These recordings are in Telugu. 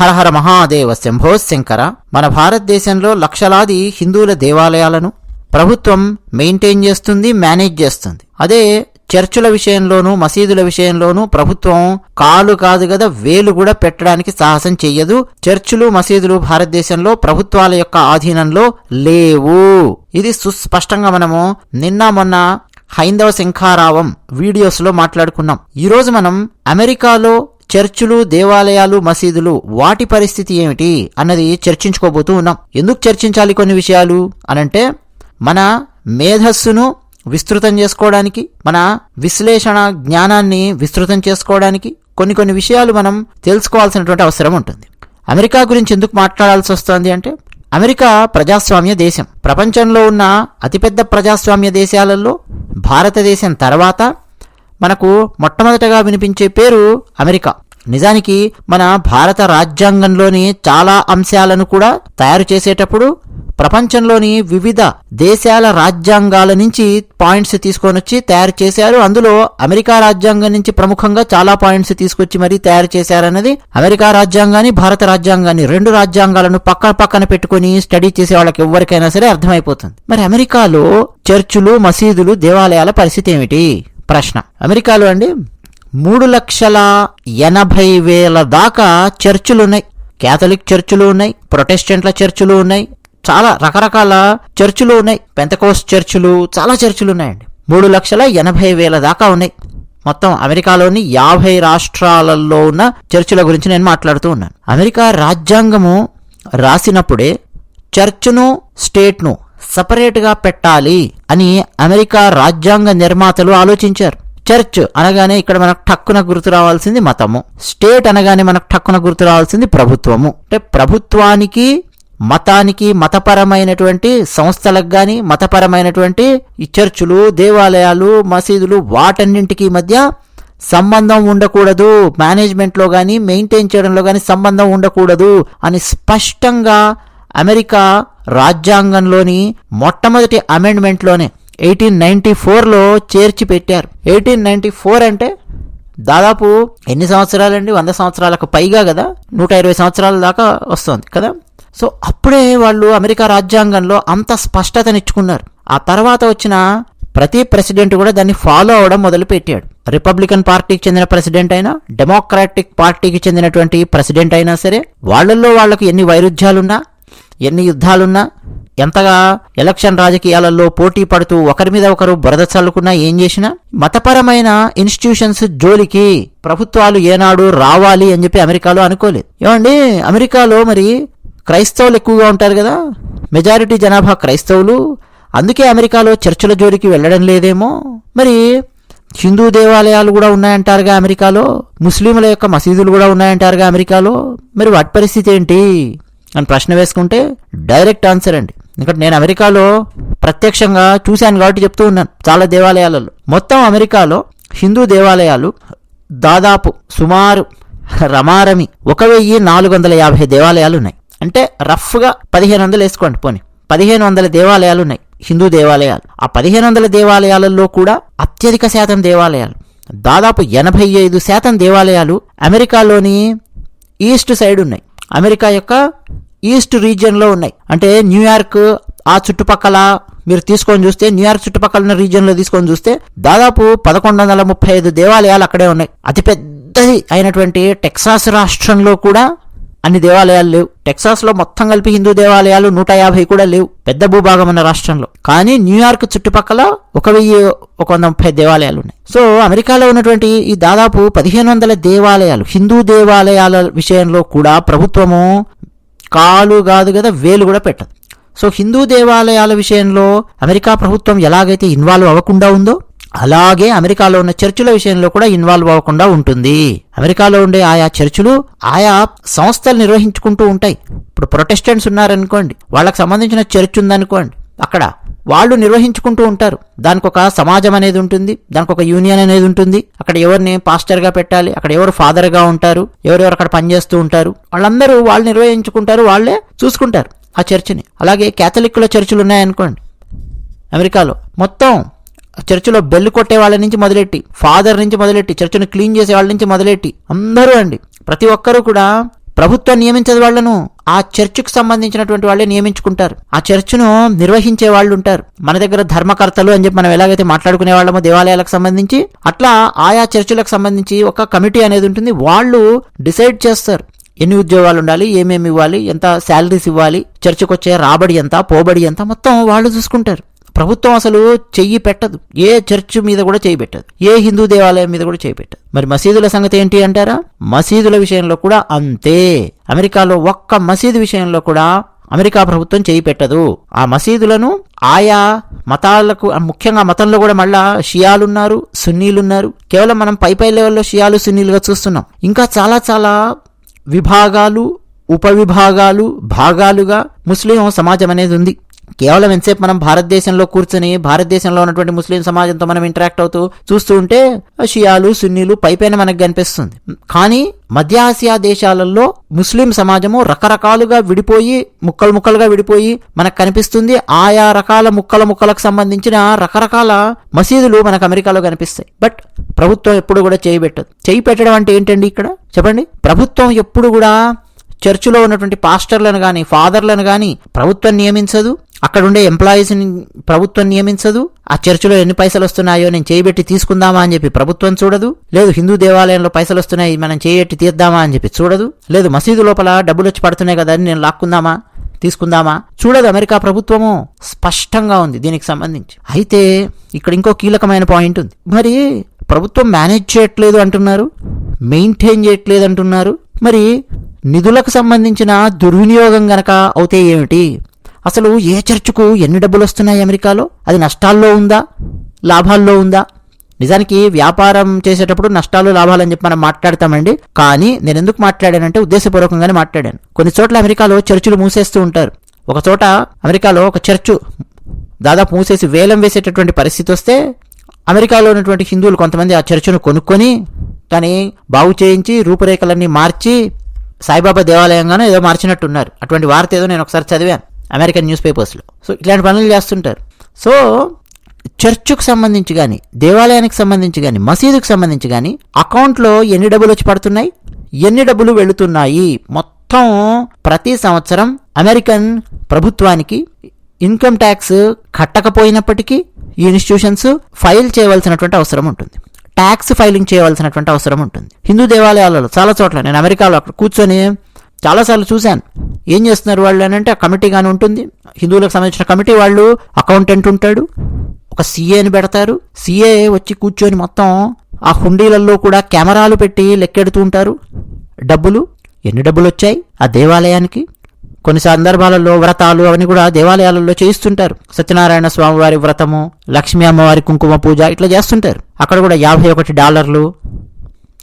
హరహర మహాదేవ శంభో శంకర. మన భారతదేశంలో లక్షలాది హిందువుల దేవాలయాలను ప్రభుత్వం మెయింటైన్ చేస్తుంది మేనేజ్ చేస్తుంది. అదే చర్చుల విషయంలోనూ మసీదుల విషయంలోనూ ప్రభుత్వం కాలు కాదు కదా వేలు కూడా పెట్టడానికి సాహసం చెయ్యదు. చర్చులు మసీదులు భారతదేశంలో ప్రభుత్వాల యొక్క ఆధీనంలో లేవు. ఇది సుస్పష్టంగా మనము నిన్న మొన్న హైందవ శంఖారావం వీడియోస్లో మాట్లాడుకున్నాం. ఈరోజు మనం అమెరికాలో చర్చులు దేవాలయాలు మసీదులు వాటి పరిస్థితి ఏమిటి అన్నది చర్చించుకోబోతూ ఉన్నాం. ఎందుకు చర్చించాలి కొన్ని విషయాలు అనంటే మన మేధస్సును విస్తృతం చేసుకోవడానికి మన విశ్లేషణ జ్ఞానాన్ని విస్తృతం చేసుకోవడానికి కొన్ని కొన్ని విషయాలు మనం తెలుసుకోవాల్సినటువంటి అవసరం ఉంటుంది. అమెరికా గురించి ఎందుకు మాట్లాడాల్సి వస్తుంది అంటే అమెరికా ప్రజాస్వామ్య దేశం. ప్రపంచంలో ఉన్న అతిపెద్ద ప్రజాస్వామ్య దేశాలలో భారతదేశం తర్వాత మనకు మొట్టమొదటగా వినిపించే పేరు అమెరికా. నిజానికి మన భారత రాజ్యాంగంలోని చాలా అంశాలను కూడా తయారు చేసేటప్పుడు ప్రపంచంలోని వివిధ దేశాల రాజ్యాంగాల నుంచి పాయింట్స్ తీసుకొని వచ్చి తయారు చేశారు. అందులో అమెరికా రాజ్యాంగం నుంచి ప్రముఖంగా చాలా పాయింట్స్ తీసుకొచ్చి మరీ తయారు చేశారన్నది అమెరికా రాజ్యాంగాన్ని భారత రాజ్యాంగాన్ని రెండు రాజ్యాంగాలను పక్కన పక్కన పెట్టుకుని స్టడీ చేసే వాళ్ళకి ఎవరికైనా సరే అర్థమైపోతుంది. మరి అమెరికాలో చర్చులు మసీదులు దేవాలయాల పరిస్థితి ఏమిటి? ప్రశ్న. అమెరికాలో అండి మూడు లక్షల ఎనభై వేల దాకా చర్చిలు ఉన్నాయి. కేథలిక్ చర్చిలు ఉన్నాయి ప్రొటెస్టెంట్ల చర్చిలు ఉన్నాయి చాలా రకరకాల చర్చిలు ఉన్నాయి. పెంతకోస్ చర్చిలు చాలా చర్చిలు ఉన్నాయండి. మూడు లక్షల ఎనభై వేల దాకా ఉన్నాయి. మొత్తం అమెరికాలోని యాభై రాష్ట్రాలలో ఉన్న చర్చిల గురించి నేను మాట్లాడుతూ ఉన్నాను. అమెరికా రాజ్యాంగము రాసినప్పుడే చర్చ్ను స్టేట్ను సపరేట్గా పెట్టాలి అని అమెరికా రాజ్యాంగ నిర్మాతలు ఆలోచించారు. చర్చ్ అనగానే ఇక్కడ మనకు టక్కున గుర్తు రావాల్సింది మతము. స్టేట్ అనగానే మనకు టక్కున గుర్తు రావాల్సింది ప్రభుత్వము. అంటే ప్రభుత్వానికి మతానికి మతపరమైనటువంటి సంస్థలకు కానీ మతపరమైనటువంటి ఈ చర్చులు దేవాలయాలు మసీదులు వాటన్నింటికి మధ్య సంబంధం ఉండకూడదు. మేనేజ్మెంట్లో కానీ మెయింటైన్ చేయడంలో కానీ సంబంధం ఉండకూడదు అని స్పష్టంగా అమెరికా రాజ్యాంగంలోని మొట్టమొదటి అమెండ్మెంట్లోనే ఎయిటీన్ నైన్టీ ఫోర్లో చేర్చి పెట్టారు ఎయిటీన్ నైన్టీ ఫోర్ అంటే దాదాపు ఎన్ని సంవత్సరాలండి? వంద సంవత్సరాలకు పైగా కదా? నూట ఇరవై సంవత్సరాల దాకా వస్తుంది కదా? సో అప్పుడే వాళ్ళు అమెరికా రాజ్యాంగంలో అంత స్పష్టతనిచ్చుకున్నారు. ఆ తర్వాత వచ్చిన ప్రతి ప్రెసిడెంట్ కూడా దాన్ని ఫాలో అవడం మొదలుపెట్టాడు. రిపబ్లికన్ పార్టీకి చెందిన ప్రెసిడెంట్ అయినా డెమోక్రాటిక్ పార్టీకి చెందినటువంటి ప్రెసిడెంట్ అయినా సరే వాళ్ళల్లో వాళ్ళకు ఎన్ని వైరుధ్యాలున్నా ఎన్ని యుద్ధాలున్నా ఎంతగా ఎలక్షన్ రాజకీయాలలో పోటీ పడుతూ ఒకరి మీద ఒకరు బురద చల్లుకున్నా ఏం చేసినా మతపరమైన ఇన్స్టిట్యూషన్స్ జోలికి ప్రభుత్వాలు ఏనాడు రావాలి అని చెప్పి అమెరికాలో అనుకోలేదు. ఏమండి అమెరికాలో మరి క్రైస్తవులు ఎక్కువగా ఉంటారు కదా? మెజారిటీ జనాభా క్రైస్తవులు. అందుకే అమెరికాలో చర్చిల జోలికి వెళ్ళడం లేదేమో. మరి హిందూ దేవాలయాలు కూడా ఉన్నాయంటారుగా అమెరికాలో? ముస్లింల యొక్క మసీదులు కూడా ఉన్నాయంటారుగా అమెరికాలో? మరి వాటి పరిస్థితి ఏంటి? అని ప్రశ్న వేసుకుంటే డైరెక్ట్ ఆన్సర్ అండి. ఎందుకంటే నేను అమెరికాలో ప్రత్యక్షంగా చూశాను కాబట్టి చెప్తూ ఉన్నాను. చాలా దేవాలయాలలో. మొత్తం అమెరికాలో హిందూ దేవాలయాలు దాదాపు సుమారు రమారమి ఒక వెయ్యి నాలుగు వందల యాభై దేవాలయాలు ఉన్నాయి. అంటే రఫ్గా పదిహేను వందలు వేసుకోండి పోనీ. పదిహేను వందల దేవాలయాలు ఉన్నాయి హిందూ దేవాలయాలు. ఆ పదిహేను వందల దేవాలయాలలో కూడా అత్యధిక శాతం దేవాలయాలు. దాదాపు ఎనభై ఐదు శాతం దేవాలయాలు అమెరికాలోని ఈస్ట్ సైడ్ ఉన్నాయి. అమెరికా యొక్క ఈస్ట్ రీజియన్లో ఉన్నాయి. అంటే న్యూయార్క్ ఆ చుట్టుపక్కల మీరు తీసుకొని చూస్తే న్యూయార్క్ చుట్టుపక్కల ఉన్న రీజియన్లో తీసుకొని చూస్తే దాదాపు పదకొండు వందల ముప్పై ఐదు దేవాలయాలు అక్కడే ఉన్నాయి. అతిపెద్దది అయినటువంటి టెక్సాస్ రాష్ట్రంలో కూడా అన్ని దేవాలయాలు లేవు. టెక్సాస్లో మొత్తం కలిపి హిందూ దేవాలయాలు నూట యాభై కూడా లేవు. పెద్ద భూభాగం ఉన్న రాష్ట్రంలో. కానీ న్యూయార్క్ చుట్టుపక్కల ఒక వెయ్యి ఒక వంద ముప్పై దేవాలయాలు ఉన్నాయి. సో అమెరికాలో ఉన్నటువంటి ఈ దాదాపు పదిహేను వందల దేవాలయాలు హిందూ దేవాలయాల విషయంలో కూడా ప్రభుత్వము కాలు కాదు కదా వేలు కూడా పెట్టదు. సో హిందూ దేవాలయాల విషయంలో అమెరికా ప్రభుత్వం ఎలాగైతే ఇన్వాల్వ్ అవ్వకుండా ఉందో అలాగే అమెరికాలో ఉన్న చర్చిల విషయంలో కూడా ఇన్వాల్వ్ అవ్వకుండా ఉంటుంది. అమెరికాలో ఉండే ఆయా చర్చిలు ఆయా సంస్థలు నిర్వహించుకుంటూ ఉంటాయి. ఇప్పుడు ప్రొటెస్టెంట్స్ ఉన్నారనుకోండి వాళ్ళకి సంబంధించిన చర్చ్ ఉందనుకోండి అక్కడ వాళ్ళు నిర్వహించుకుంటూ ఉంటారు. దానికి ఒక సమాజం అనేది ఉంటుంది దానికి ఒక యూనియన్ అనేది ఉంటుంది. అక్కడ ఎవరిని పాస్టర్గా పెట్టాలి అక్కడ ఎవరు ఫాదర్గా ఉంటారు ఎవరెవరు అక్కడ పనిచేస్తూ ఉంటారు. వాళ్ళందరూ వాళ్ళు నిర్వహించుకుంటారు వాళ్ళే చూసుకుంటారు ఆ చర్చిని. అలాగే కేథలిక్ల చర్చిలు ఉన్నాయనుకోండి అమెరికాలో మొత్తం చర్చిలో బెల్ కొట్టే వాళ్ళ నుంచి మొదలెట్టి ఫాదర్ నుంచి మొదలెట్టి చర్చిని క్లీన్ చేసే వాళ్ళ నుంచి మొదలెట్టి అందరూ అండి. ప్రతి ఒక్కరూ కూడా ప్రభుత్వం నియమించదు వాళ్ళను ఆ చర్చికి సంబంధించినటువంటి వాళ్ళే నియమించుకుంటారు. ఆ చర్చ్ను నిర్వహించే వాళ్ళు ఉంటారు. మన దగ్గర ధర్మకర్తలు అని చెప్పి మనం ఎలాగైతే మాట్లాడుకునే వాళ్ళమో దేవాలయాలకు సంబంధించి అట్లా ఆయా చర్చిలకు సంబంధించి ఒక కమిటీ అనేది ఉంటుంది. వాళ్ళు డిసైడ్ చేస్తారు. ఎన్ని ఉద్యోగాలు ఉండాలి ఏమేమి ఇవ్వాలి ఎంత శాలరీస్ ఇవ్వాలి చర్చకు వచ్చే రాబడి ఎంత పోబడి ఎంత మొత్తం వాళ్ళు చూసుకుంటారు. ప్రభుత్వం అసలు చెయ్యి పెట్టదు. ఏ చర్చ్ మీద కూడా చేయి పెట్టదు. ఏ హిందూ దేవాలయం మీద కూడా చేయి పెట్టదు. మరి మసీదుల సంగతి ఏంటి అంటారా? మసీదుల విషయంలో కూడా అంతే. అమెరికాలో ఒక్క మసీదు విషయంలో కూడా అమెరికా ప్రభుత్వం చేయి పెట్టదు. ఆ మసీదులను ఆయా మతాలకు ముఖ్యంగా మతంలో కూడా మళ్ళా షియాలున్నారు సున్నీలున్నారు. కేవలం మనం పై పై లెవెల్లో షియాలు సున్నీలుగా చూస్తున్నాం. ఇంకా చాలా చాలా విభాగాలు ఉపవిభాగాలు భాగాలుగా ముస్లిం సమాజం అనేది ఉంది. కేవలం ఎంతసేపు మనం భారతదేశంలో కూర్చొని భారతదేశంలో ఉన్నటువంటి ముస్లిం సమాజంతో మనం ఇంటరాక్ట్ అవుతూ చూస్తూ ఉంటే షియాలు సున్నీలు పైపైన మనకు కనిపిస్తుంది. కానీ మధ్య ఆసియా దేశాలలో ముస్లిం సమాజము రకరకాలుగా విడిపోయి ముక్కలు ముక్కలుగా విడిపోయి మనకు కనిపిస్తుంది. ఆయా రకాల ముక్కల ముక్కలకు సంబంధించిన రకరకాల మసీదులు మనకు అమెరికాలో కనిపిస్తాయి. బట్ ప్రభుత్వం ఎప్పుడు కూడా చేయి పెట్టదు. చేయి పెట్టడం అంటే ఏంటండి ఇక్కడ? చెప్పండి. ప్రభుత్వం ఎప్పుడు కూడా చర్చిలో ఉన్నటువంటి పాస్టర్లను కానీ ఫాదర్లను కానీ ప్రభుత్వం నియమించదు. అక్కడ ఉండే ఎంప్లాయీస్ని ప్రభుత్వం నియమించదు ఆ చర్చిలో ఎన్ని పైసలు వస్తున్నాయో నేను చేయబెట్టి తీసుకుందామా అని చెప్పి ప్రభుత్వం చూడదు లేదు హిందూ దేవాలయంలో పైసలు వస్తున్నాయి మనం చేయబెట్టి తీద్దామా అని చెప్పి చూడదు లేదు మసీదు లోపల డబ్బులు వచ్చి పడుతున్నాయి కదా అని నేను లాక్కుందామా తీసుకుందామా? చూడదు అమెరికా ప్రభుత్వము. స్పష్టంగా ఉంది దీనికి సంబంధించి. అయితే ఇక్కడ ఇంకో కీలకమైన పాయింట్ ఉంది. మరి ప్రభుత్వం మేనేజ్ చేయట్లేదు అంటున్నారు మెయింటైన్ చేయట్లేదు అంటున్నారు మరి నిధులకు సంబంధించిన దుర్వినియోగం గనక అవుతే ఏమిటి? అసలు ఏ చర్చకు ఎన్ని డబ్బులు వస్తున్నాయి అమెరికాలో? అది నష్టాల్లో ఉందా? లాభాల్లో ఉందా? నిజానికి వ్యాపారం చేసేటప్పుడు నష్టాలు లాభాలు అని చెప్పి మనం మాట్లాడతామండి. కానీ నేను ఎందుకు మాట్లాడానంటే ఉద్దేశపూర్వకంగానే మాట్లాడాను. కొన్ని చోట్ల అమెరికాలో చర్చిలు మూసేస్తూ ఉంటారు. ఒక చోట అమెరికాలో ఒక చర్చు దాదాపు మూసేసి వేలం వేసేటటువంటి పరిస్థితి వస్తే అమెరికాలో ఉన్నటువంటి హిందువులు కొంతమంది ఆ చర్చను కొనుక్కొని కానీ బాగు చేయించి రూపురేఖలన్నీ మార్చి సాయిబాబా దేవాలయంగానో ఏదో మార్చినట్టున్నారు. అటువంటి వార్త ఏదో నేను ఒకసారి చదివాను. అమెరికన్ న్యూస్ పేపర్స్లో. సో ఇట్లాంటి పనులు చేస్తుంటారు. సో చర్చ్కు సంబంధించి కానీ దేవాలయానికి సంబంధించి కానీ మసీదుకు సంబంధించి కానీ అకౌంట్లో ఎన్ని డబ్బులు వచ్చి పడుతున్నాయి? ఎన్ని డబ్బులు వెళుతున్నాయి? మొత్తం ప్రతి సంవత్సరం అమెరికన్ ప్రభుత్వానికి ఇన్కమ్ ట్యాక్స్ కట్టకపోయినప్పటికీ ఈ ఇన్స్టిట్యూషన్స్ ఫైల్ చేయవలసినటువంటి అవసరం ఉంటుంది. ట్యాక్స్ ఫైలింగ్ చేయవలసినటువంటి అవసరం ఉంటుంది. హిందూ దేవాలయాలలో చాలా చోట్ల నేను అమెరికాలో అక్కడ కూర్చొని చాలాసార్లు చూశాను. ఏం చేస్తున్నారు వాళ్ళు అని అంటే ఆ కమిటీ కానీ ఉంటుంది. హిందువులకు సంబంధించిన కమిటీ వాళ్ళు అకౌంటెంట్ ఉంటాడు. ఒక సీఏని పెడతారు. సీఏ వచ్చి కూర్చొని మొత్తం ఆ హుండీలలో కూడా కెమెరాలు పెట్టి లెక్కెడుతూ ఉంటారు. డబ్బులు. ఎన్ని డబ్బులు వచ్చాయి? ఆ దేవాలయానికి. కొన్ని సందర్భాలలో వ్రతాలు అవన్నీ కూడా దేవాలయాలలో చేయిస్తుంటారు. సత్యనారాయణ స్వామివారి వ్రతము లక్ష్మీ అమ్మవారి కుంకుమ పూజ ఇట్లా చేస్తుంటారు. అక్కడ కూడా యాభై ఒకటి డాలర్లు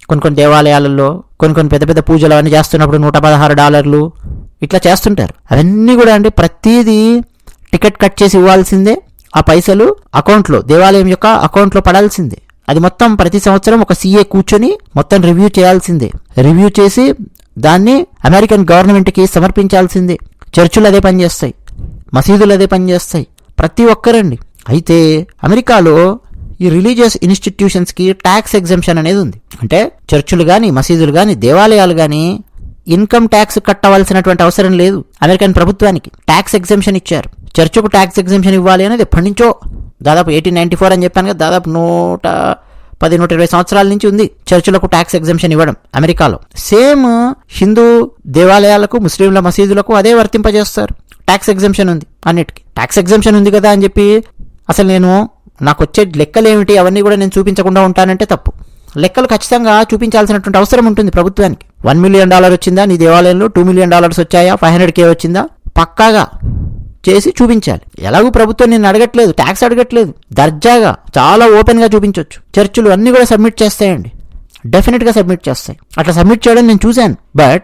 కొన్ని కొన్ని దేవాలయాలలో కొన్ని కొన్ని పెద్ద పెద్ద పూజలు అవన్నీ చేస్తున్నప్పుడు నూట పదహారు డాలర్లు ఇట్లా చేస్తుంటారు. అవన్నీ కూడా అండి ప్రతిదీ టికెట్ కట్ చేసి ఇవ్వాల్సిందే. ఆ పైసలు అకౌంట్లో దేవాలయం యొక్క అకౌంట్లో పడాల్సిందే. అది మొత్తం ప్రతి సంవత్సరం ఒక సీఏ కూర్చొని మొత్తం రివ్యూ చేయాల్సిందే. రివ్యూ చేసి దాన్ని అమెరికన్ గవర్నమెంట్కి సమర్పించాల్సిందే. చర్చిలు అదే పనిచేస్తాయి మసీదులు అదే పనిచేస్తాయి ప్రతి ఒక్కరండి. అయితే అమెరికాలో ఈ రిలీజియస్ ఇన్స్టిట్యూషన్స్కి ట్యాక్స్ ఎగ్జంప్షన్ అనేది ఉంది. అంటే చర్చులు కానీ మసీదులు కానీ దేవాలయాలు కానీ ఇన్కమ్ ట్యాక్స్ కట్టవలసినటువంటి అవసరం లేదు అమెరికన్ ప్రభుత్వానికి. ట్యాక్స్ ఎగ్జంప్షన్ ఇచ్చారు. చర్చకు ట్యాక్స్ ఎగ్జంప్షన్ ఇవ్వాలి అనేది ఎప్పటి నుంచో దాదాపు ఎయిటీన్ నైన్టీ ఫోర్ అని చెప్పాను కదా దాదాపు నూట పది నూట ఇరవై సంవత్సరాల నుంచి ఉంది చర్చిలకు ట్యాక్స్ ఎగ్జంప్షన్ ఇవ్వడం అమెరికాలో. సేమ్ హిందూ దేవాలయాలకు ముస్లింల మసీదులకు అదే వర్తింపజేస్తారు. ట్యాక్స్ ఎగ్జంప్షన్ ఉంది అన్నిటికీ. ట్యాక్స్ ఎగ్జంప్షన్ ఉంది కదా అని చెప్పి అసలు నేను నాకు వచ్చే లెక్కలు ఏమిటి అవన్నీ కూడా నేను చూపించకుండా ఉంటానంటే తప్పు. లెక్కలు ఖచ్చితంగా చూపించాల్సినటువంటి అవసరం ఉంటుంది ప్రభుత్వానికి. వన్ మిలియన్ డాలర్ వచ్చిందా? నీ దేవాలయంలో టూ మిలియన్ డాలర్స్ వచ్చాయా? ఫైవ్ హండ్రెడ్ కే వచ్చిందా? పక్కాగా చేసి చూపించాలి. ఎలాగూ ప్రభుత్వం నేను అడగట్లేదు ట్యాక్స్ అడగట్లేదు. దర్జాగా చాలా ఓపెన్గా చూపించవచ్చు చర్చిలు అన్నీ కూడా సబ్మిట్ చేస్తాయండి. డెఫినెట్గా సబ్మిట్ చేస్తాయి. అట్లా సబ్మిట్ చేయడం నేను చూశాను. బట్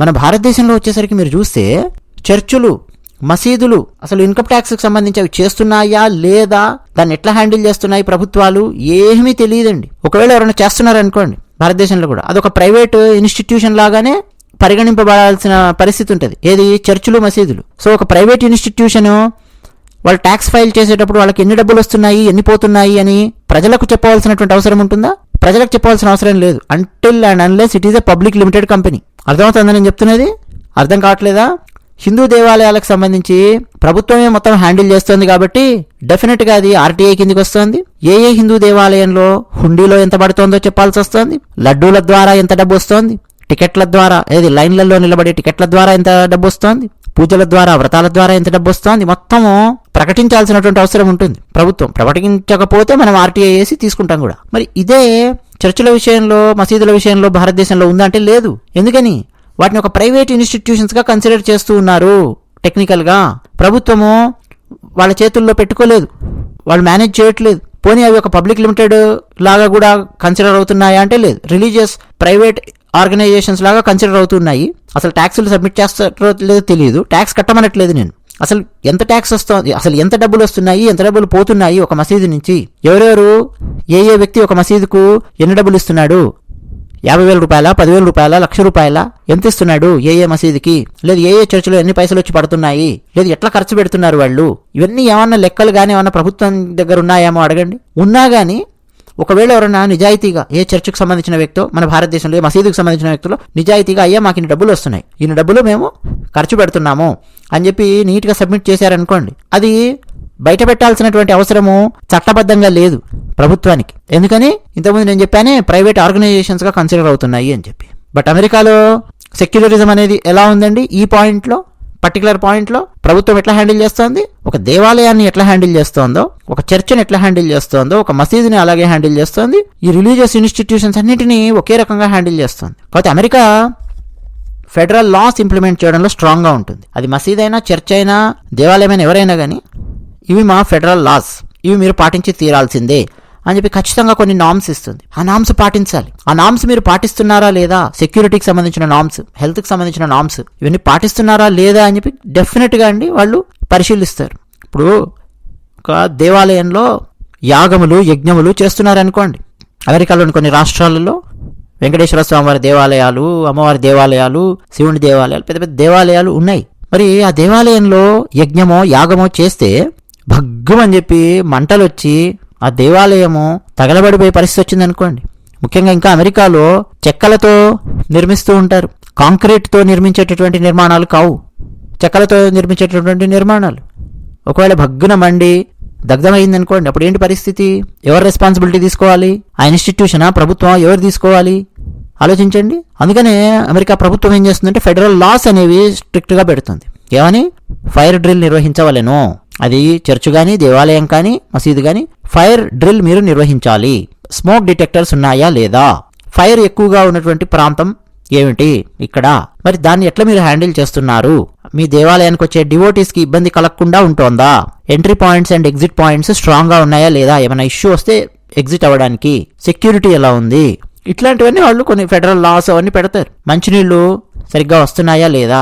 మన భారతదేశంలో వచ్చేసరికి మీరు చూస్తే చర్చులు మసీదులు అసలు ఇన్కమ్ ట్యాక్స్కి సంబంధించి అవి చేస్తున్నాయా లేదా? దాన్ని ఎట్లా హ్యాండిల్ చేస్తున్నాయి ప్రభుత్వాలు? ఏమీ తెలియదండి. ఒకవేళ ఎవరైనా చేస్తున్నారనుకోండి భారతదేశంలో కూడా. అదొక ప్రైవేట్ ఇన్స్టిట్యూషన్ లాగానే పరిగణింపబడాల్సిన పరిస్థితి ఉంటుంది. ఏది? చర్చిలు మసీదులు. సో ఒక ప్రైవేట్ ఇన్స్టిట్యూషన్ వాళ్ళు ట్యాక్స్ ఫైల్ చేసేటప్పుడు వాళ్ళకి ఎన్ని డబ్బులు వస్తున్నాయి ఎన్ని పోతున్నాయి అని ప్రజలకు చెప్పవలసినటువంటి అవసరం ఉంటుందా? ప్రజలకు చెప్పాల్సిన అవసరం లేదు. Until and unless it is a public limited company అర్థమవుతుందని నేను చెప్తున్నది? అర్థం కావట్లేదా? హిందూ దేవాలయాలకు సంబంధించి ప్రభుత్వమే మొత్తం హ్యాండిల్ చేస్తుంది కాబట్టి డెఫినెట్గా అది ఆర్టీఐ కిందికి వస్తుంది. ఏ ఏ హిందూ దేవాలయంలో హుండీలో ఎంత పడుతోందో చెప్పాల్సి వస్తుంది. లడ్డూల ద్వారా ఎంత డబ్బు వస్తోంది. టికెట్ల ద్వారా ఏది లైన్లలో నిలబడే టికెట్ల ద్వారా ఎంత డబ్బు వస్తోంది. పూజల ద్వారా వ్రతాల ద్వారా ఎంత డబ్బు వస్తోంది. మొత్తము ప్రకటించాల్సినటువంటి అవసరం ఉంటుంది. ప్రభుత్వం ప్రకటించకపోతే మనం ఆర్టీఐ వేసి తీసుకుంటాం కూడా. మరి ఇదే చర్చిల విషయంలో మసీదుల విషయంలో భారతదేశంలో ఉందంటే లేదు. ఎందుకని? వాటిని ఒక ప్రైవేట్ ఇన్స్టిట్యూషన్స్గా కన్సిడర్ చేస్తూ ఉన్నారు. టెక్నికల్గా ప్రభుత్వము వాళ్ళ చేతుల్లో పెట్టుకోలేదు. వాళ్ళు మేనేజ్ చేయట్లేదు. పోనీ అవి ఒక పబ్లిక్ లిమిటెడ్ లాగా కూడా కన్సిడర్ అవుతున్నాయా అంటే లేదు. రిలీజియస్ ప్రైవేట్ ఆర్గనైజేషన్స్ లాగా కన్సిడర్ అవుతున్నాయి. అసలు ట్యాక్సులు సబ్మిట్ చేస్తారో లేదో తెలియదు ట్యాక్స్ కట్టమనట్లేదు నేను. అసలు ఎంత ట్యాక్స్ వస్తుంది అసలు ఎంత డబ్బులు వస్తున్నాయి? ఎంత డబ్బులు పోతున్నాయి ఒక మసీదు నుంచి? ఎవరెవరు? ఏ ఏ వ్యక్తి ఒక మసీదుకు ఎన్ని డబ్బులు ఇస్తున్నాడు? యాభై వేల రూపాయల పదివేల రూపాయల లక్ష రూపాయల? ఎంత ఇస్తున్నాడు ఏ ఏ మసీదుకి? లేదు ఏ ఏ చర్చిలో ఎన్ని పైసలు వచ్చి పడుతున్నాయి? లేదు ఎట్లా ఖర్చు పెడుతున్నారు వాళ్ళు? ఇవన్నీ ఏమన్నా లెక్కలు కానీ ఏమన్నా ప్రభుత్వం దగ్గర ఉన్నాయేమో అడగండి. ఉన్నా కానీ ఒకవేళ ఎవరైనా నిజాయితీగా ఏ చర్చికి సంబంధించిన వ్యక్తో మన భారతదేశంలో ఏ మసీదుకి సంబంధించిన వ్యక్తులు నిజాయితీగా అయ్యా మాకు ఇన్ని డబ్బులు వస్తున్నాయి. ఇన్ని డబ్బులు మేము ఖర్చు పెడుతున్నాము అని చెప్పి నీట్గా సబ్మిట్ చేశారనుకోండి. అది బయట పెట్టాల్సినటువంటి అవసరము చట్టబద్ధంగా లేదు ప్రభుత్వానికి. ఎందుకని? ఇంతకుముందు నేను చెప్పానే ప్రైవేట్ ఆర్గనైజేషన్స్గా కన్సిడర్ అవుతున్నాయి అని చెప్పి. బట్ అమెరికాలో సెక్యులరిజం అనేది ఎలా ఉందండి? ఈ పాయింట్లో పర్టికులర్ పాయింట్లో ప్రభుత్వం ఎట్లా హ్యాండిల్ చేస్తోంది? ఒక దేవాలయాన్ని ఎట్లా హ్యాండిల్ చేస్తోందో ఒక చర్చ్ని ఎట్లా హ్యాండిల్ చేస్తోందో ఒక మసీదుని అలాగే హ్యాండిల్ చేస్తోంది. ఈ రిలీజియస్ ఇన్స్టిట్యూషన్స్ అన్నింటినీ ఒకే రకంగా హ్యాండిల్ చేస్తోంది. కాకపోతే అమెరికా ఫెడరల్ లాస్ ఇంప్లిమెంట్ చేయడంలో స్ట్రాంగ్గా ఉంటుంది. అది మసీద్ అయినా చర్చ్ అయినా దేవాలయమైనా ఎవరైనా కానీ ఇవి మా ఫెడరల్ లాస్. ఇవి మీరు పాటించి తీరాల్సిందే అని చెప్పి ఖచ్చితంగా కొన్ని నామ్స్ ఇస్తుంది. ఆ నామ్స్ పాటించాలి. ఆ నామ్స్ మీరు పాటిస్తున్నారా లేదా? సెక్యూరిటీకి సంబంధించిన నామ్స్ హెల్త్కి సంబంధించిన నామ్స్ ఇవన్నీ పాటిస్తున్నారా లేదా అని చెప్పి డెఫినెట్గా అండి వాళ్ళు పరిశీలిస్తారు. ఇప్పుడు ఒక దేవాలయంలో యాగములు యజ్ఞములు చేస్తున్నారనుకోండి. అమెరికాలోని కొన్ని రాష్ట్రాలలో వెంకటేశ్వర స్వామివారి దేవాలయాలు అమ్మవారి దేవాలయాలు శివుని దేవాలయాలు పెద్ద పెద్ద దేవాలయాలు ఉన్నాయి. మరి ఆ దేవాలయంలో యజ్ఞమో యాగమో చేస్తే భగ్గుమని చెప్పి మంటలు వచ్చి ఆ దేవాలయము తగలబడిపోయే పరిస్థితి వచ్చింది అనుకోండి ముఖ్యంగా ఇంకా అమెరికాలో చెక్కలతో నిర్మిస్తూ ఉంటారు. కాంక్రీట్తో నిర్మించేటటువంటి నిర్మాణాలు కావు. చెక్కలతో నిర్మించేటటువంటి నిర్మాణాలు. ఒకవేళ భగ్గున మండి దగ్ధమైంది అనుకోండి అప్పుడు ఏంటి పరిస్థితి? ఎవరు రెస్పాన్సిబిలిటీ తీసుకోవాలి? ఆ ఇన్స్టిట్యూషనా ప్రభుత్వం ఎవరు తీసుకోవాలి? ఆలోచించండి. అందుకనే అమెరికా ప్రభుత్వం ఏం చేస్తుందంటే ఫెడరల్ లాస్ అనేవి స్ట్రిక్ట్గా పెడుతుంది. ఏమని? ఫైర్ డ్రిల్ నిర్వహించవలెను. అది చర్చ్ కానీ దేవాలయం కానీ మసీదు కానీ ఫైర్ డ్రిల్ మీరు నిర్వహించాలి. స్మోక్ డిటెక్టర్స్ ఉన్నాయా లేదా? ఫైర్ ఎక్కువగా ఉన్నటువంటి ప్రాంతం ఏమిటి? ఇక్కడ. మరి దాన్ని ఎట్లా మీరు హ్యాండిల్ చేస్తున్నారు? మీ దేవాలయానికి వచ్చే డివోటీస్కి ఇబ్బంది కలగకుండా ఉంటోందా? Entry points and exit points స్ట్రాంగ్గా ఉన్నాయా లేదా? ఏమైనా ఇష్యూ వస్తే ఎగ్జిట్ అవ్వడానికి సెక్యూరిటీ ఎలా ఉంది? ఇట్లాంటివన్నీ వాళ్ళు కొన్ని ఫెడరల్ లాస్ అవన్నీ పెడతారు. మంచినీళ్ళు సరిగ్గా వస్తున్నాయా లేదా?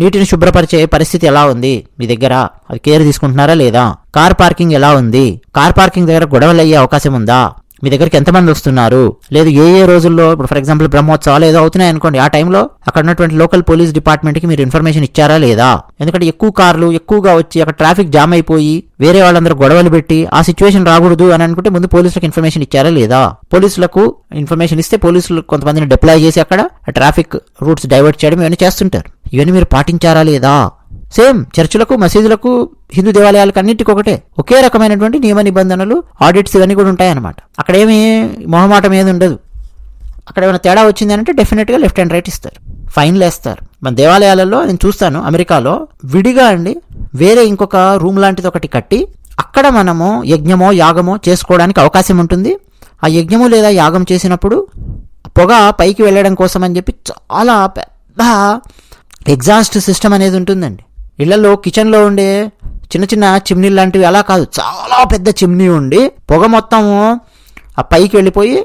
నీటిని శుభ్రపరిచే పరిస్థితి ఎలా ఉంది? మీ దగ్గర అది కేర్ తీసుకుంటున్నారా లేదా? కార్ పార్కింగ్ ఎలా ఉంది? కార్ పార్కింగ్ దగ్గర గొడవలు అయ్యే అవకాశం ఉందా? మీ దగ్గరికి ఎంతమంది వస్తున్నారు? లేదు ఏ ఏ రోజుల్లో? ఇప్పుడు ఫర్ ఎగ్జాంపుల్ బ్రహ్మోత్సవాలు ఏదో అవుతున్నాయి అనుకోండి ఆ టైంలో అక్కడ ఉన్నటువంటి లోకల్ పోలీస్ డిపార్ట్మెంట్కి మీరు ఇన్ఫర్మేషన్ ఇచ్చారా లేదా? ఎందుకంటే ఎక్కువ కార్లు ఎక్కువగా వచ్చి అక్కడ ట్రాఫిక్ జామ్ అయిపోయి వేరే వాళ్ళందరూ గొడవలు పెట్టి ఆ సిచ్యువేషన్ రాకూడదు అని అనుకుంటే ముందు పోలీసులకు ఇన్ఫర్మేషన్ ఇచ్చారా లేదా? పోలీసులకు ఇన్ఫర్మేషన్ ఇస్తే పోలీసులు కొంతమందిని డిప్లాయ్ చేసి అక్కడ ట్రాఫిక్ రూట్స్ డైవర్ట్ చేయడం ఇవన్నీ చేస్తుంటారు. ఇవన్నీ మీరు పాటించారా లేదా? సేమ్ చర్చిలకు మసీదులకు హిందూ దేవాలయాలకు అన్నిటికీ ఒకటే ఒకే రకమైనటువంటి నియమ నిబంధనలు ఆడిట్స్ ఇవన్నీ కూడా ఉంటాయి అన్నమాట మొహమాటం ఏది ఉండదు. అక్కడ ఏమైనా తేడా వచ్చిందంటే డెఫినెట్గా లెఫ్ట్ అండ్ రైట్ ఇస్తారు. ఫైన్లు వేస్తారు మన దేవాలయాలలో నేను చూస్తాను అమెరికాలో విడిగా అండి వేరే ఇంకొక రూమ్ లాంటిది ఒకటి కట్టి అక్కడ మనము యజ్ఞమో యాగమో చేసుకోవడానికి అవకాశం ఉంటుంది. ఆ యజ్ఞము లేదా యాగం చేసినప్పుడు పొగ పైకి వెళ్ళడం కోసం అని చెప్పి చాలా పెద్ద ఎగ్జాస్ట్ సిస్టమ్ అనేది ఉంటుందండి. ఇళ్ళలో కిచెన్లో ఉండే చిన్న చిన్న చిమ్నీలు లాంటివి అలా కాదు చాలా పెద్ద చిమ్నీ ఉండి పొగ మొత్తము ఆ పైకి వెళ్ళిపోయి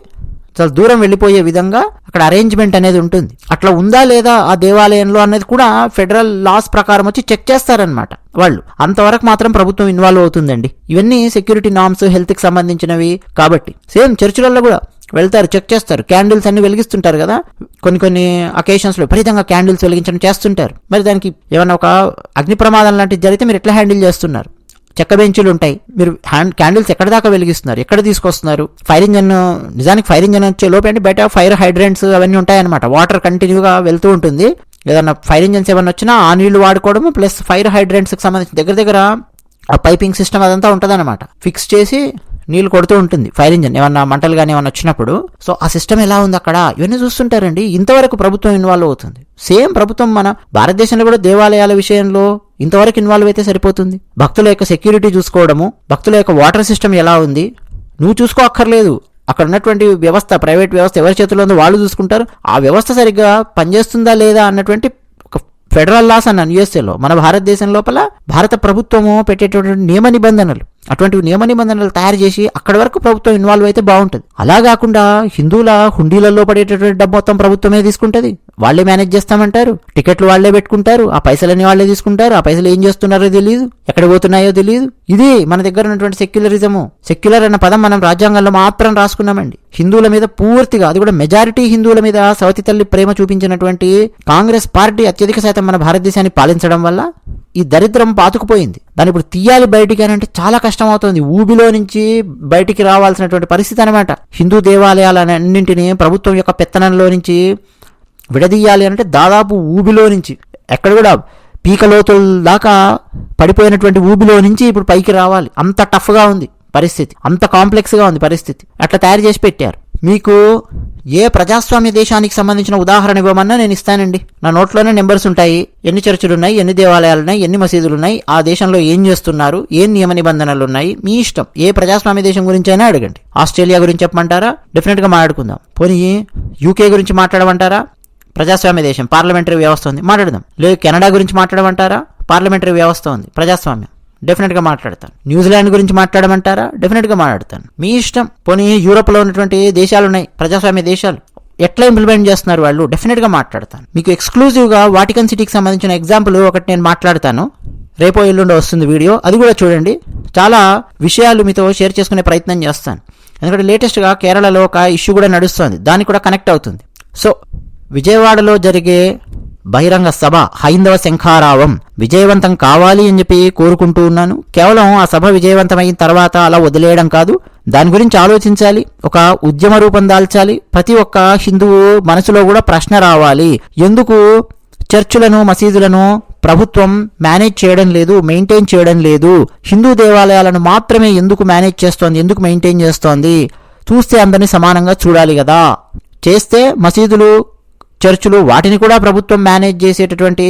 చాలా దూరం వెళ్ళిపోయే విధంగా అక్కడ అరేంజ్మెంట్ అనేది ఉంటుంది. అట్లా ఉందా లేదా ఆ దేవాలయంలో అనేది కూడా ఫెడరల్ లాస్ ప్రకారం వచ్చి చెక్ చేస్తారనమాట వాళ్ళు. అంతవరకు మాత్రం ప్రభుత్వం ఇన్వాల్వ్ అవుతుందండి. ఇవన్నీ సెక్యూరిటీ నామ్స్ హెల్త్కి సంబంధించినవి కాబట్టి. సేమ్ చర్చిలలో కూడా వెళ్తారు చెక్ చేస్తారు. క్యాండిల్స్ అన్ని వెలిగిస్తుంటారు కదా? కొన్ని కొన్ని అకేషన్స్లో విపరీతంగా క్యాండిల్స్ వెలిగించడం చేస్తుంటారు. మరి దానికి ఏమైనా ఒక అగ్ని ప్రమాదం లాంటిది జరిగితే మీరు ఎట్లా హ్యాండిల్ చేస్తున్నారు? చెక్క బెంచులు ఉంటాయి. మీరు హ్యాండ్ క్యాండిల్స్ ఎక్కడ దాకా వెలిగిస్తున్నారు? ఎక్కడ తీసుకొస్తున్నారు? ఫైర్ ఇంజన్ నిజానికి ఫైర్ ఇంజన్ వచ్చే లోపే బయట ఫైర్ హైడ్రెంట్స్ అవన్నీ ఉంటాయన్నమాట. వాటర్ కంటిన్యూగా వెళ్తూ ఉంటుంది. ఏదన్నా ఫైర్ ఇంజన్స్ ఏమైనా వచ్చినా ఆ నీళ్ళు వాడుకోవడము ప్లస్ ఫైర్ హైడ్రెంట్స్కి సంబంధించి దగ్గర దగ్గర ఆ పైపింగ్ సిస్టమ్ అదంతా ఉంటుందన్నమాట. ఫిక్స్ చేసి నీళ్ళు కొడుతూ ఉంటుంది ఫైర్ ఇంజన్ ఏమన్నా మంటలు కానీ ఏమన్నా వచ్చినప్పుడు. సో ఆ సిస్టమ్ ఎలా ఉంది అక్కడ? ఇవన్నీ చూస్తుంటారండి. ఇంతవరకు ప్రభుత్వం ఇన్వాల్వ్ అవుతుంది. సేమ్ ప్రభుత్వం మన భారతదేశంలో కూడా దేవాలయాల విషయంలో ఇంతవరకు ఇన్వాల్వ్ అయితే సరిపోతుంది. భక్తుల యొక్క సెక్యూరిటీ చూసుకోవడము భక్తుల యొక్క వాటర్ సిస్టమ్ ఎలా ఉంది? నువ్వు చూసుకో అక్కర్లేదు అక్కడ ఉన్నటువంటి వ్యవస్థ ప్రైవేట్ వ్యవస్థ ఎవరి చేతిలో ఉందో వాళ్ళు చూసుకుంటారు. ఆ వ్యవస్థ సరిగ్గా పనిచేస్తుందా లేదా అన్నటువంటి ఒక ఫెడరల్ లాస్ అన్నాను యుఎస్ఏలో మన భారతదేశం లోపల భారత ప్రభుత్వము పెట్టేటటువంటి నియమ నిబంధనలు. అటువంటి నియమ నిబంధనలు తయారు చేసి అక్కడి వరకు ప్రభుత్వం ఇన్వాల్వ్ అయితే బాగుంటుంది. అలా కాకుండా హిందువుల హుండీలలో పడేటటువంటి డబ్బు మొత్తం ప్రభుత్వమే తీసుకుంటుంది. వాళ్ళే మేనేజ్ చేస్తామంటారు. టికెట్లు వాళ్ళే పెట్టుకుంటారు. ఆ పైసలని వాళ్ళే తీసుకుంటారు. ఆ పైసలు ఏం చేస్తున్నారో తెలియదు ఎక్కడ పోతున్నాయో తెలియదు ఇది మన దగ్గర ఉన్నటువంటి సెక్యులరిజము సెక్యులర్ అన్న పదం మనం రాజ్యాంగంలో మాత్రం రాసుకున్నామండి. హిందువుల మీద పూర్తిగా అది కూడా మెజారిటీ హిందువుల మీద సవతి తల్లి ప్రేమ చూపించినటువంటి కాంగ్రెస్ పార్టీ అత్యధిక శాతం మన భారతదేశాన్ని పాలించడం వల్ల ఈ దరిద్రం పాతుకుపోయింది. దాన్ని ఇప్పుడు తీయాలి బయటికి అని అంటే చాలా కష్టం అవుతుంది ఊబిలో నుంచి బయటికి రావాల్సినటువంటి పరిస్థితి అనమాట హిందూ దేవాలయాలన్నింటినీ ప్రభుత్వం యొక్క పెత్తనంలో నుంచి విడదీయాలి అంటే దాదాపు ఊబిలో నుంచి ఎక్కడ కూడా పీకలోతుల దాకా పడిపోయినటువంటి ఊబిలో నుంచి ఇప్పుడు పైకి రావాలి. అంత టఫ్గా ఉంది పరిస్థితి. అంత కాంప్లెక్స్గా ఉంది పరిస్థితి. అట్లా తయారు చేసి పెట్టారు. మీకు ఏ ప్రజాస్వామ్య దేశానికి సంబంధించిన ఉదాహరణ ఇవ్వమన్నా నేను ఇస్తానండి. నా నోట్లోనే నెంబర్స్ ఉంటాయి. ఎన్ని చర్చిలు ఉన్నాయి ఎన్ని దేవాలయాలు ఉన్నాయి ఎన్ని మసీదులు ఉన్నాయి ఆ దేశంలో ఏం చేస్తున్నారు ఏం నియమ నిబంధనలు ఉన్నాయి మీ ఇష్టం. ఏ ప్రజాస్వామ్య దేశం గురించి అయినా అడగండి. ఆస్ట్రేలియా గురించి చెప్పమంటారా? డెఫినెట్గా మాట్లాడుకుందాం. పోనీ యూకే గురించి మాట్లాడమంటారా? ప్రజాస్వామ్య దేశం పార్లమెంటరీ వ్యవస్థ ఉంది. మాట్లాడదాం. లేదు కెనడా గురించి మాట్లాడమంటారా? పార్లమెంటరీ వ్యవస్థ ఉంది. ప్రజాస్వామ్యం. డెఫినెట్గా మాట్లాడతాను. న్యూజిలాండ్ గురించి మాట్లాడమంటారా? డెఫినెట్గా మాట్లాడతాను. మీ ఇష్టం. పోనీ యూరోప్లో ఉన్నటువంటి దేశాలు ఉన్నాయి ప్రజాస్వామ్య దేశాలు. ఎట్లా ఇంప్లిమెంట్ చేస్తున్నారు వాళ్ళు? డెఫినెట్గా మాట్లాడతాను. మీకు ఎక్స్క్లూజివ్గా వాటికన్ సిటీకి సంబంధించిన ఎగ్జాంపుల్ ఒకటి నేను మాట్లాడతాను. రేపో ఎల్లుండో వస్తుంది వీడియో. అది కూడా చూడండి. చాలా విషయాలు మీతో షేర్ చేసుకునే ప్రయత్నం చేస్తాను. ఎందుకంటే లేటెస్ట్గా కేరళలో ఒక ఇష్యూ కూడా నడుస్తుంది. దానికి కూడా కనెక్ట్ అవుతుంది. సో విజయవాడలో జరిగే బహిరంగ సభ హైందవ శంఖారావం. విజయవంతం కావాలి అని చెప్పి కోరుకుంటూ ఉన్నాను. కేవలం ఆ సభ విజయవంతమైన తర్వాత అలా వదిలేయడం కాదు. దాని గురించి ఆలోచించాలి. ఒక ఉద్యమ రూపం దాల్చాలి. ప్రతి ఒక్క హిందువు మనసులో కూడా ప్రశ్న రావాలి. ఎందుకు చర్చులను మసీదులను ప్రభుత్వం మేనేజ్ చేయడం లేదు మెయింటైన్ చేయడం లేదు? హిందూ దేవాలయాలను మాత్రమే ఎందుకు మేనేజ్ చేస్తోంది? ఎందుకు మెయింటైన్ చేస్తోంది? చూస్తే అందరినీ సమానంగా చూడాలి కదా. చేస్తే మసీదులు చర్చిలు వాటిని కూడా ప్రభుత్వం మేనేజ్ చేసేటటువంటి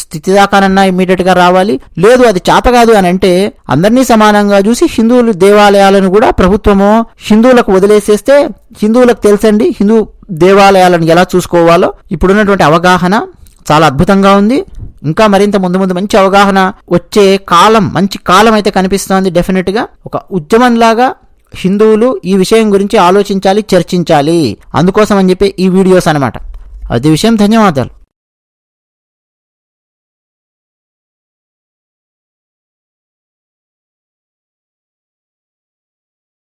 స్థితి దాకానన్నా ఇమ్మీడియట్గా రావాలి. లేదు అది చేత కాదు అని అంటే అందరినీ సమానంగా చూసి హిందువులు దేవాలయాలను కూడా ప్రభుత్వము హిందువులకు వదిలేసేస్తే హిందువులకు తెలుసండి హిందూ దేవాలయాలను ఎలా చూసుకోవాలో. ఇప్పుడున్నటువంటి అవగాహన చాలా అద్భుతంగా ఉంది. ఇంకా మరింత ముందు ముందు మంచి అవగాహన వచ్చే కాలం మంచి కాలం అయితే కనిపిస్తోంది డెఫినెట్గా ఒక ఉద్యమంలాగా హిందువులు ఈ విషయం గురించి ఆలోచించాలి చర్చించాలి. అందుకోసం అని చెప్పి ఈ వీడియోస్ అనమాట అది విషయం ధన్యవాదాలు.